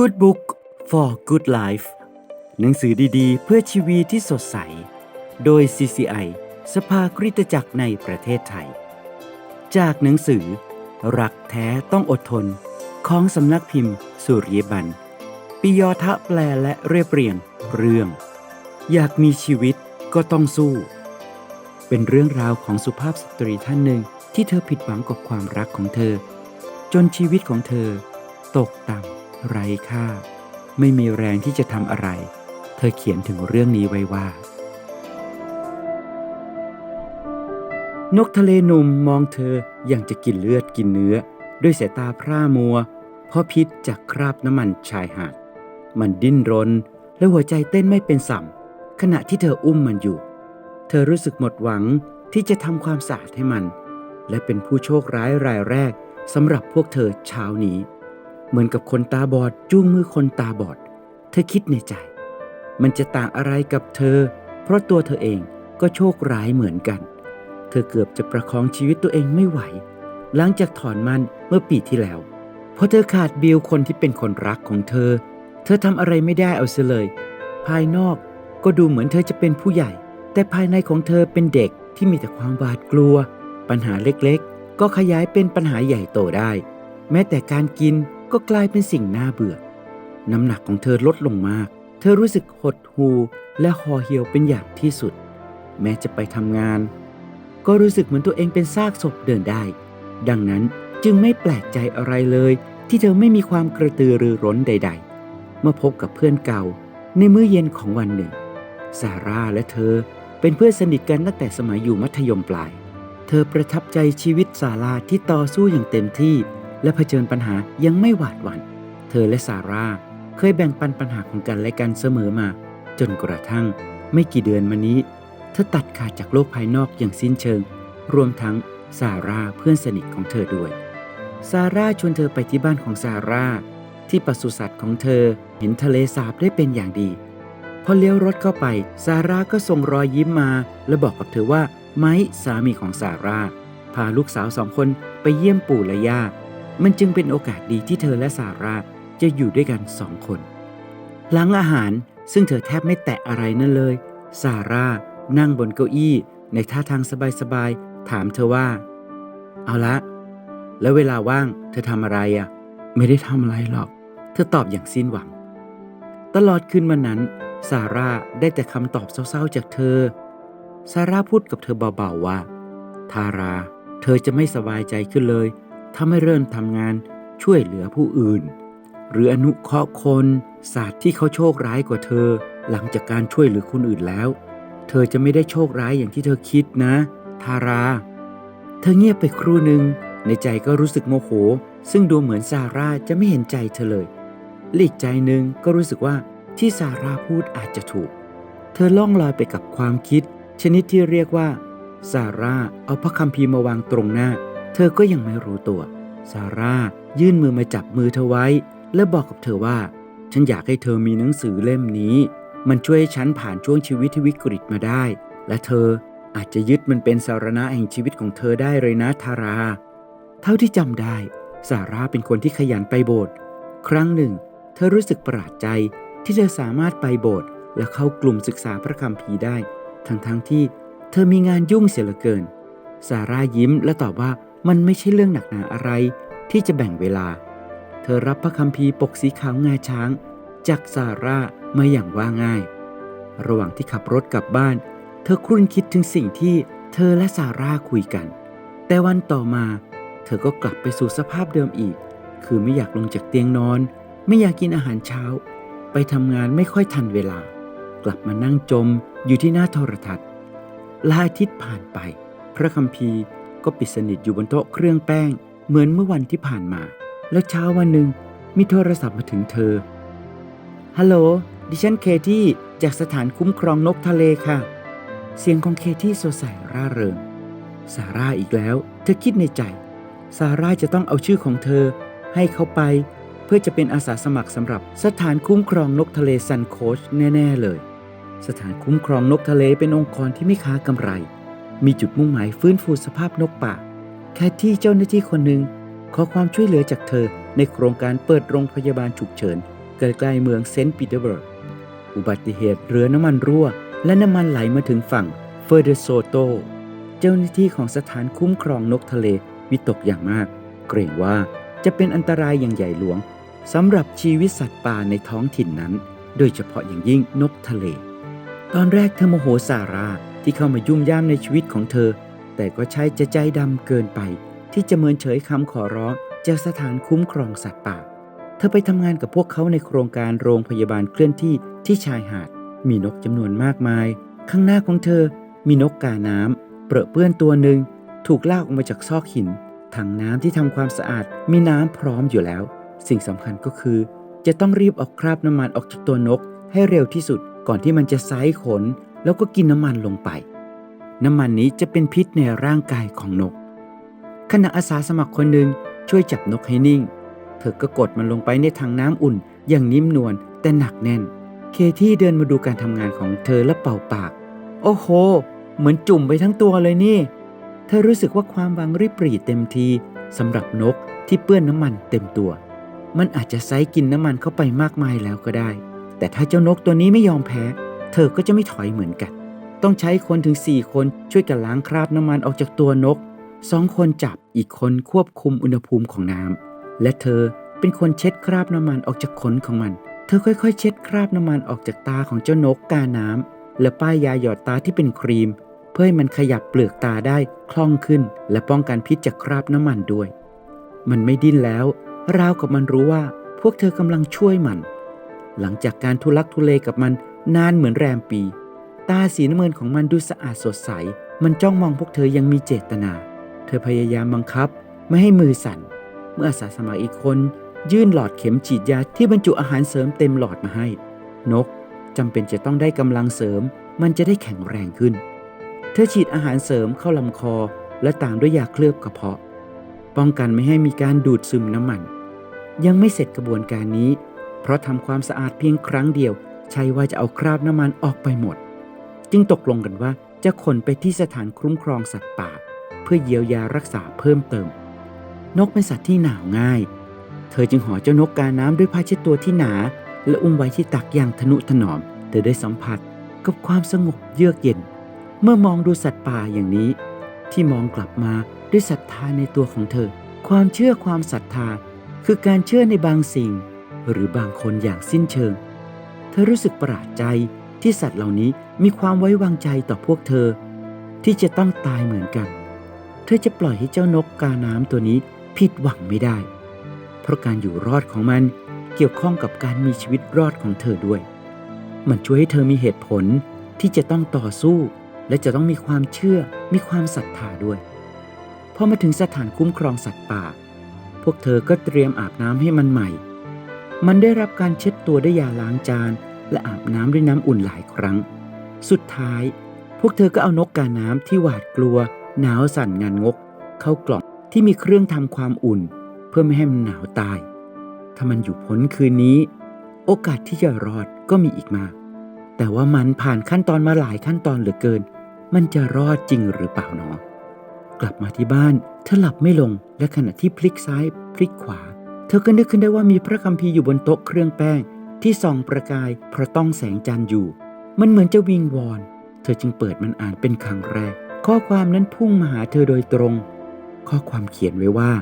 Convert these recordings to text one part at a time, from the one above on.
Good Book for Good Life หนังสือดีๆ เพื่อชีวิตที่สดใส โดย CCI สภาคริตจักรในประเทศไทย จากหนังสือ รักแท้ต้องอดทน ของสำนักพิมพ์ สุริยบันปิยทะแปลและเรียบเรียงเรื่อง อยากมีชีวิตก็ต้องสู้ เป็นเรื่องราวของสุภาพสตรีท่านหนึ่งที่เธอผิดหวังกับความรักของเธอ จนชีวิตของเธอ ตกต่ำ ไร้ค่า ไม่มีแรงที่จะทำอะไร เธอเขียนถึงเรื่องนี้ไว้ว่า นกทะเลหนุ่มมองเธออย่างจะกินเลือดกินเนื้อ ด้วยสายตาพร่ามัว เพราะพิษจากคราบน้ำมันชายหาด มันดิ้นรน และหัวใจเต้นไม่เป็นสัมขณะที่เธออุ้มมันอยู่ เธอรู้สึกหมดหวังที่จะทำความสะอาดให้มัน และเป็นผู้โชคร้ายรายแรกสำหรับพวกเธอเช้านี้ เหมือนกับคนตาบอดจูงมือคนตาบอด เธอคิดในใจ มันจะต่างอะไรกับเธอ เพราะตัวเธอเองก็โชคร้ายเหมือนกัน เธอเกือบจะประคองชีวิตตัวเองไม่ไหว หลังจากถอนมันเมื่อปีที่แล้วเพราะเธอขาดบิลคนที่เป็นคนรักของเธอ เธอทำอะไรไม่ได้เอาเสียเลย ภายนอกก็ดูเหมือนเธอจะเป็นผู้ใหญ่ แต่ภายในของเธอเป็นเด็กที่มีแต่ความหวาดกลัว ปัญหาเล็กๆ ก็ขยายเป็นปัญหาใหญ่โตได้ แม้แต่การกินก็กลายเป็นสิ่งน่าเบื่อ น้ำหนักของเธอลดลงมาก เธอรู้สึกหดหูและห่อเหี่ยวเป็นอย่างที่สุด แม้จะไปทำงาน ก็รู้สึกเหมือนตัวเองเป็นซากศพเดินได้ ดังนั้นจึงไม่แปลกใจอะไรเลย ที่เธอไม่มีความกระตือรือร้นใด ๆ เมื่อพบกับเพื่อนเก่าในมื้อเย็นของวันหนึ่ง ซาร่าและเธอเป็นเพื่อนสนิทกันตั้งแต่สมัยอยู่มัธยมปลาย เธอประทับใจชีวิตซาร่าที่ต่อสู้อย่างเต็มที่ และเผชิญปัญหายังไม่หวาดหวัน่น เธอและซาร่าเคยแบ่งปันปัญหาของกันและกันเสมอมา จนกระทั่งไม่กี่เดือนมานี้ เธอตัดขาดจากโลกภายนอกอย่างสิ้นเชิง รวมทั้งซาร่าเพื่อนสนิทของเธอด้วย ซาร่าชวนเธอไปที่บ้านของซาร่าที่ปศุสัตว์ของเธอเห็นทะเลสาบได้เป็นอย่างดี พอเลี้ยวรถเข้าไป ซาร่าก็ส่งรอยยิ้มมา และบอกกับเธอว่าไม้สามีของซาร่าพาลูกสาวสองคนไปเยี่ยมปู่และย่า มันจึงเป็นโอกาสดีที่เธอและซาร่าจะอยู่ด้วยกันสองคน หลังอาหารซึ่งเธอแทบไม่แตะอะไรนั่นเลยซาร่านั่งบนเก้าอี้ในท่าทางสบายๆถามเธอว่า เอาละ แล้วเวลาว่างเธอทำอะไรอะ่ะ ไม่ได้ทำอะไรหรอก เธอตอบอย่างสิ้นหวัง ตลอดคืนวันนั้นซาร่าได้แต่คำตอบเศร้าๆจากเธอซาร่าพูดกับเธอเบาๆว่า ทารา เธอจะไม่สบายใจขึ้นเลย ถ้าไม่เริ่มทำงานช่วยเหลือผู้อื่น หรืออนุเคราะห์คนศาสตร์ที่เขาโชคร้ายกว่าเธอ หลังจากการช่วยเหลือคนอื่นแล้ว เธอจะไม่ได้โชคร้ายอย่างที่เธอคิดนะ ทารา เธอเงียบไปครู่หนึ่งในใจก็รู้สึกโมโห ซึ่งดูเหมือนซาร่าจะไม่เห็นใจเธอเลยละอีกใจหนึ่งก็รู้สึกว่าที่ซาร่าพูดอาจจะถูก เธอล่องลอยไปกับความคิด ชนิดที่เรียกว่าซาร่าเอาพระคัมภีร์มาวางตรงหน้า เธอก็ยังไม่รู้ตัว ซาร่ายื่นมือมาจับมือเธอไว้ และบอกกับเธอว่า ฉันอยากให้เธอมีหนังสือเล่มนี้ มันช่วยให้ฉันผ่านช่วงชีวิตที่วิกฤตมาได้ และเธออาจจะยึดมันเป็นสารณะแห่งชีวิตของเธอได้เลยนะทารา เท่าที่จำได้ซาร่าเป็นคนที่ขยันไปโบสถ์ครั้งหนึ่ง เธอรู้สึกประหลาดใจที่เธอสามารถไปโบสถ์และเข้ากลุ่มศึกษาพระคัมภีร์ได้ ทั้งๆทที่เธอมีงานยุ่งเสียเหลือเกิน ซาร่ายิ้มและตอบว่า มันไม่ใช่เรื่องหนักหนาอะไร ที่จะแบ่งเวลา เธอรับพระคัมภีร์ปกสีขาวงาช้าง จากซาร่ามาอย่างว่าง่าย ระหว่างที่ขับรถกลับบ้าน เธอครุ่นคิดถึงสิ่งที่เธอและซาร่าคุยกัน แต่วันต่อมา เธอก็กลับไปสู่สภาพเดิมอีก คือไม่อยากลงจากเตียงนอน ไม่อยากกินอาหารเช้า ไปทำงานไม่ค่อยทันเวลา กลับมานั่งจมอยู่ที่หน้าโทรทัศน์ลาอาทิตย์ผ่านไป พระคัมภีร์ ก็ปิดสนิทอยู่บนโต๊ะเครื่องแป้ง เหมือนเมื่อวันที่ผ่านมา แล้วเช้าวันหนึ่งมีโทรศัพท์มาถึงเธอ ฮัลโหล ดิฉันเคที่จากสถานคุ้มครองนกทะเลค่ะ เสียงของเคที่สดใสร่าเริง ซาร่าอีกแล้ว เธอคิดในใจ ซาร่าจะต้องเอาชื่อของเธอ ให้เขาไป เพื่อจะเป็นอาสาสมัครสำหรับสถานคุ้มครองนกทะเลซันโคชแน่ ๆ เลย สถานคุ้มครองนกทะเลเป็นองค์กรที่ไม่ค้ากำไร มีจุดมุ่งหมายฟื้นฟูสภาพนกป่า แคทที่เจ้าหน้าที่คนหนึ่งขอความช่วยเหลือจากเธอในโครงการเปิดโรงพยาบาลฉุกเฉินใกล้ๆเมืองเซนต์ปีเตอร์เบิร์ก อุบัติเหตุเรือน้ำมันรั่ว และน้ำมันไหลมาถึงฝั่งเฟอร์เดโซโต เจ้าหน้าที่ของสถานคุ้มครองนกทะเลวิตกอย่างมาก เกรงว่าจะเป็นอันตรายอย่างใหญ่หลวงสำหรับชีวิตสัตว์ป่าในท้องถิ่นนั้น โดยเฉพาะอย่างยิ่งนกทะเล ตอนแรกเธอโมโหสารา ที่เข้ามายุ่มย่ามในชีวิตของเธอ แต่ก็ใช้จะใจดำเกินไป ที่จะเมินเฉยคำขอร้องจากสถานคุ้มครองสัตว์ป่า เธอไปทำงานกับพวกเขาในโครงการโรงพยาบาลเคลื่อนที่ที่ชายหาด มีนกจำนวนมากมาย ข้างหน้าของเธอ มีนกกาน้ำเปรอะเปื้อนตัวหนึ่งถูกลากออกมาจากซอกหินถังน้ำที่ทำความสะอาดมีน้ำพร้อมอยู่แล้ว สิ่งสำคัญก็คือ จะต้องรีบเอาคราบน้ำมันออกจากตัวนกให้เร็วที่สุดก่อนที่มันจะไซขน แล้วก็กินน้ำมันลงไป น้ำมันนี้จะเป็นพิษในร่างกายของนก ขณะอาสาสมัครคนหนึ่งช่วยจับนกให้นิ่ง เธอก็กดมันลงไปในถังน้ำอุ่น อย่างนิ่มนวลแต่หนักแน่น เคที่เดินมาดูการทำงานของเธอและเป่าปาก โอ้โห เหมือนจุ่มไปทั้งตัวเลยนี่ เธอรู้สึกว่าความหวังริบหรี่เต็มทีสำหรับนกที่เปื้อนน้ำมันเต็มตัว มันอาจจะไซกินน้ำมันเข้าไปมากมายแล้วก็ได้ แต่ถ้าเจ้านกตัวนี้ไม่ยอมแพ้ เธอก็จะไม่ถอยเหมือนกัน ต้องใช้คนถึง 4 คนช่วยกันล้างคราบน้ำมันออกจากตัวนกสองคนจับอีกคนควบคุมอุณหภูมิของน้ำและเธอเป็นคนเช็ดคราบน้ำมันออกจากขนของมัน เธอค่อยๆ เช็ดคราบน้ำมันออกจากตาของเจ้านกกาน้ำและป้ายยาหยอดตาที่เป็นครีม เพื่อให้มันขยับเปลือกตาได้คล่องขึ้น และป้องกันพิษจากคราบน้ำมันด้วย มันไม่ดิ้นแล้วราวกับมันรู้ว่า พวกเธอกำลังช่วยมัน หลังจากการทุลักทุเลกับมัน นานเหมือนแรมปี ตาสีน้ำเงินของมันดูสะอาดสดใส มันจ้องมองพวกเธอยังมีเจตนา เธอพยายามบังคับไม่ให้มือสั่น เมื่ออาสาสมัครอีกคน ยื่นหลอดเข็มฉีดยาที่บรรจุอาหารเสริมเต็มหลอดมาให้ นกจำเป็นจะต้องได้กำลังเสริม มันจะได้แข็งแรงขึ้น เธอฉีดอาหารเสริมเข้าลำคอ และตามด้วยยาเคลือบกระเพาะ ป้องกันไม่ให้มีการดูดซึมน้ำมัน ยังไม่เสร็จกระบวนการนี้ เพราะทำความสะอาดเพียงครั้งเดียว ใช่ว่าจะเอาคราบน้ำมันออกไปหมด จึงตกลงกันว่าจะขนไปที่สถานคุ้มครองสัตว์ป่า เพื่อเยียวยารักษาเพิ่มเติม นกเป็นสัตว์ที่หนาวง่าย เธอจึงห่อเจ้านกกาน้ำด้วยผ้าเช็ดตัวที่หนา และอุ้มไว้ที่ตักอย่างทนุถนอม เธอได้สัมผัสกับความสงบเยือกเย็น เมื่อมองดูสัตว์ป่าอย่างนี้ ที่มองกลับมาด้วยศรัทธาในตัวของเธอ ความเชื่อความศรัทธา คือการเชื่อในบางสิ่ง หรือบางคนอย่างสิ้นเชิง ธอรู้สึกประหลาดใจที่สัตว์เหล่านี้มีความไว้วางใจต่อพวกเธอ ที่จะต้องตายเหมือนกัน เธอจะปล่อยให้เจ้านกกาน้ำตัวนี้ผิดหวังไม่ได้ เพราะการอยู่รอดของมันเกี่ยวข้องกับการมีชีวิตรอดของเธอด้วย มันช่วยให้เธอมีเหตุผลที่จะต้องต่อสู้ และจะต้องมีความเชื่อมีความศรัทธาด้วยพอมาถึงสถานคุ้มครองสัตว์ป่า พวกเธอก็เตรียมอาบน้ำให้มันใหม่ มันได้รับการเช็ดตัวด้วยยาล้างจาน และอาบน้ำด้วยน้ำอุ่นหลายครั้ง สุดท้าย พวกเธอก็เอานกกาน้ำที่หวาดกลัว หนาวสั่นงานงก เข้ากล่องที่มีเครื่องทำความอุ่น เพื่อไม่ให้มันหนาวตาย ถ้ามันอยู่พ้นคืนนี้ โอกาสที่จะรอดก็มีอีกมาก แต่ว่ามันผ่านขั้นตอนมาหลายขั้นตอนเหลือเกิน มันจะรอดจริงหรือเปล่าหนอกลับมาที่บ้านเธอหลับไม่ลงและขณะที่พลิกซ้ายพลิกขวา เธอก็นึกขึ้นได้ว่ามีพระคัมภีร์อยู่บนโต๊ะเครื่องแป้งที่ส่องประกายเพราะต้องแสงจันทร์อยู่ มันเหมือนจะวิงวอน เธอจึงเปิดมันอ่านเป็นครั้งแรก ข้อความนั้นพุ่งมาหาเธอโดยตรง ข้อความเขียนไว้ว่า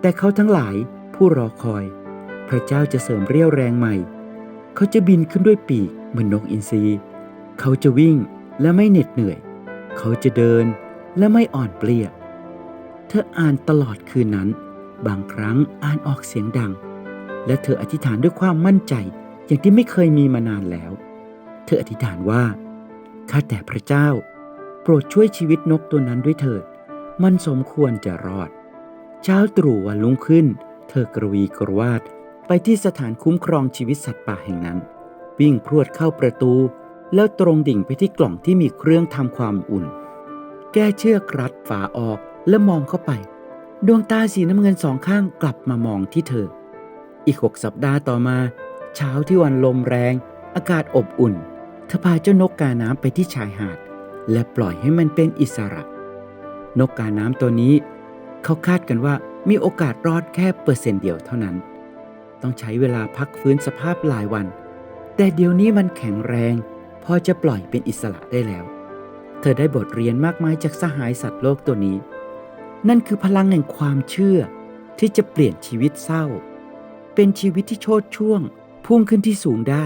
แต่เขาทั้งหลายผู้รอคอย พระเจ้าจะเสริมเรี่ยวแรงใหม่ เขาจะบินขึ้นด้วยปีกเหมือนนกอินทรีเขาจะวิ่งและไม่เหน็ดเหนื่อย เขาจะเดินและไม่อ่อนเปลี้ย เธออ่านตลอดคืนนั้น บางครั้งอ่านออกเสียงดัง และเธออธิษฐานด้วยความมั่นใจอย่างที่ไม่เคยมีมานานแล้ว เธออธิษฐานว่า ข้าแต่พระเจ้า โปรดช่วยชีวิตนกตัวนั้นด้วยเถิด มันสมควรจะรอด เช้าตรู่วันลุงขึ้น เธอกระวีกระวาดไปที่สถานคุ้มครองชีวิตสัตว์ป่าแห่งนั้น วิ่งพรวดเข้าประตู แล้วตรงดิ่งไปที่กล่องที่มีเครื่องทำความอุ่น แก้เชือกรัดฝาออกแล้วมองเข้าไป ดวงตาสีน้ำเงินสองข้างกลับมามองที่เธอ อีกหกสัปดาห์ต่อมา เช้าที่วันลมแรง อากาศอบอุ่น เธอพาเจ้านกกาน้ำไปที่ชายหาด และปล่อยให้มันเป็นอิสระ นกกาน้ำตัวนี้ เขาคาดกันว่ามีโอกาสรอดแค่เปอร์เซ็นต์เดียวเท่านั้น ต้องใช้เวลาพักฟื้นสภาพหลายวัน แต่เดี๋ยวนี้มันแข็งแรง พอจะปล่อยเป็นอิสระได้แล้ว เธอได้บทเรียนมากมายจากสหายสัตว์โลกตัวนี้ นั่นคือพลังแห่งความเชื่อที่จะเปลี่ยนชีวิตเศร้า เป็นชีวิตที่โชดช่วง พุ่งขึ้นที่สูงได้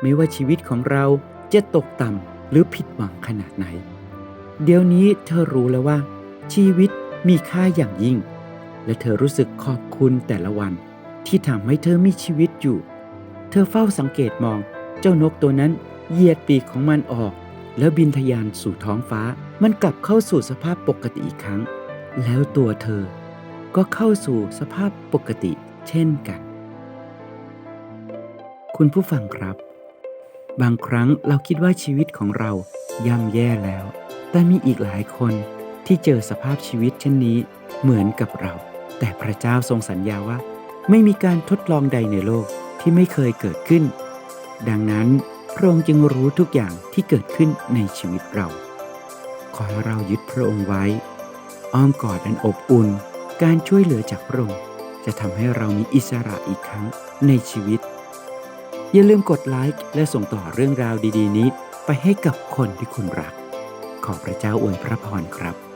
ไม่ว่าชีวิตของเราจะตกต่ำหรือผิดหวังขนาดไหน เดี๋ยวนี้เธอรู้แล้วว่า ชีวิตมีค่าอย่างยิ่ง และเธอรู้สึกขอบคุณแต่ละวัน ที่ทำให้เธอมีชีวิตอยู่ เธอเฝ้าสังเกตมองเจ้านกตัวนั้นเหยียดปีกของมันออก แล้วบินทะยานสู่ท้องฟ้า มันกลับเข้าสู่สภาพปกติอีกครั้ง แล้วตัวเธอก็เข้าสู่สภาพปกติเช่นกัน คุณผู้ฟังครับ บางครั้งเราคิดว่าชีวิตของเราย่ำแย่แล้ว แต่มีอีกหลายคนที่เจอสภาพชีวิตเช่นนี้เหมือนกับเรา แต่พระเจ้าทรงสัญญาว่า ไม่มีการทดลองใดในโลกที่ไม่เคยเกิดขึ้น ดังนั้นพระองค์จึงรู้ทุกอย่างที่เกิดขึ้นในชีวิตเรา ขอให้เรายึดพระองค์ไว้ อ้อมกอดอันอบอุ่น การช่วยเหลือจากพระองค์จะทำให้เรามีอิสระอีกครั้งในชีวิต อย่าลืมกดไลค์และส่งต่อเรื่องราวดี ๆ นี้ ไปให้กับคนที่คุณรัก ขอพระเจ้าอวยพระพรครับ